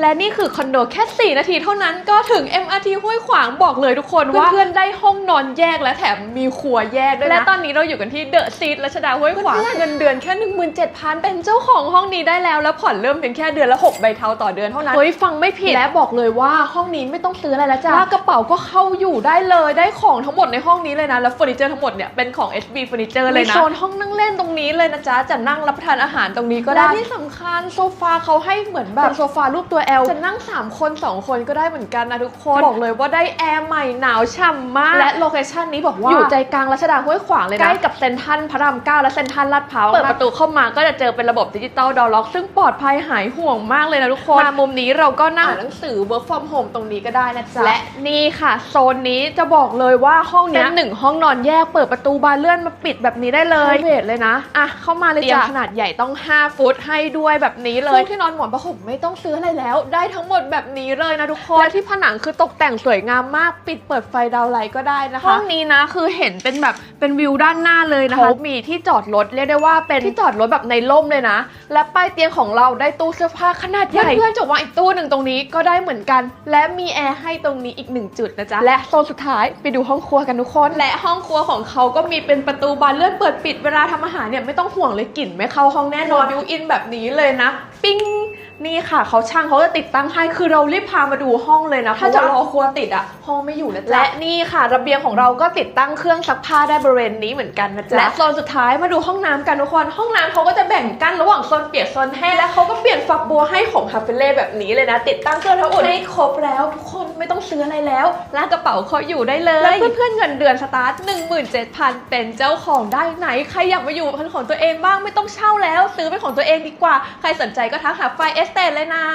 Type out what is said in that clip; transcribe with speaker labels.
Speaker 1: และนี่คือคอนโดแค่ 4 นาทีเท่านั้นก็ถึง MRT ห้วยขวางบอกเลยทุกคนว่าเพื่อนๆได้ห้องนอนแยกและแถมมีครัวแยกด้วยนะและตอนนี้เราอยู่กันที่เดอะซีทรัชดาห้วยขวางเงินเดือนแค่17,000 เป็นเจ้าของห้องนี้ได้แล้ว แล้วผ่อนเริ่มเพียงแค่เดือนละ 6 ใบเทาต่อเดือนเท่านั้นเฮ้ยฟังไม่ผิดและบอกเลยว่าห้องนี้ไม่ต้องซื้ออะไรแล้วจ้ะลากกระเป๋าก็เข้าอยู่ได้เลยได้ของทั้งหมดในห้องนี้เลยนะแล้วเฟอร์นิเจอร์ทั้งหมดเนี่ยเป็นของ HB Furniture เลยนะโซนห้องนั่งเล่นตรงนี้เลยนะจ๊ะจะนั่งรับประทานอาหารตรงนี้ก็ได้และที่สำคัญโซฟาเขาให้เหมือนแบบเป็นโซฟารูปตัว L จะนั่ง 3 คน 2 คนก็ได้เหมือนกันนะทุกคน บอกเลยว่าได้แอร์ใหม่หนาวฉ่ำมาก และโลเคชั่นนี้บอกว่าอยู่ใจกลางรัชดาห้วยขวางเลยนะ ใกล้กับเซ็นทรัลพระรามเก้าและเซ็นทรัลลาดพร้าวเปิดประตูเข้ามาก็จะเจอเป็นระบบดิจิตอลดอล็อก ซึ่งปลอดภัยหายห่วงมากเลยนะทุกคน มามุมนี้เราก็นั่งอ่านหนังสือ work from home ตรงนี้ก็ได้นะจ๊ะและนี่ค่ะ โซนนี้จะบอกเลยว่าห้องเนี้ยเป็นหนึ่งห้องนอนแยกเปิดประตูบานเลื่อนมาปิดแบบนี้ได้เลยเวทเลยนะอะเข้ามาเลยจ้ะขนาดใหญ่ต้อง 5 ฟุตให้ด้วยแบบนี้เลยที่นอนหมอนผ้าห่มไม่ต้องซื้ออะไรแล้วได้ทั้งหมดแบบนี้เลยนะทุกคนและที่ผนังคือตกแต่งสวยงามมาก ปิดเปิดไฟดาวไลท์ก็ได้นะคะห้องนี้นะคือเห็นเป็นแบบเป็นวิวด้านหน้าเลยนะคะเขามีที่จอดรถเรียกได้ว่าเป็นที่จอดรถแบบในร่มเลยนะ และป้ายเตียงของเราได้ตู้เสื้อผ้าขนาดใหญ่เพื่อนๆจะวางอีกตู้หนึ่งตรงนี้ก็ได้เหมือนกัน และมีแอร์ให้ตรงนี้อีกหนึ่งจุดนะจ๊ะและโซนสุดท้ายไปดูห้องครัวกันทุกคน และห้องครัวของเขาก็มีเป็นประตูบานเลื่อนเปิดปิดเวลาทำอาหารเนี่ยไม่ต้องห่วงเลยกลิ่นไม่เข้าห้องแน่นอนบิวอินแบบนี้เลยนะ ปิ้ง นี่ค่ะเขาช่างเขาจะติดตั้งให้คือเรารีบพามาดูห้องเลยนะถ้าจะรอครัวติดอะห้องไม่อยู่นะจ๊ะและนี่ค่ะ ระเบียงของเราก็ติดตั้งเครื่องซักผ้าได้บริเวณนี้เหมือนกันนะจ๊ะและโซนสุดท้ายมาดูห้องน้ำกันทุกคนห้องน้ำเขาก็จะแบ่งกั้นระหว่างโซนเปียกโซนแห้งและเขาก็เปลี่ยนฝักบัวให้ของฮาเฟเล่แบบนี้เลยนะ ติดตั้งเครื่องทั้งหมดให้ครบแล้วทุกคนไม่ต้องซื้ออะไรแล้วลากกระเป๋าเขาอยู่ได้เลยและเพื่อนๆเงินเดือนสตาร์ท17,000 เป็นเจ้าของได้ไหนใครอยากมาอยู่เป็นของตัวเองบ้างไม่ต้องเช่าแล้ว ซื้อเป็นของตัวเองดีกว่า ใครสนใจก็ทักหาไฟเอสเตเลยนะ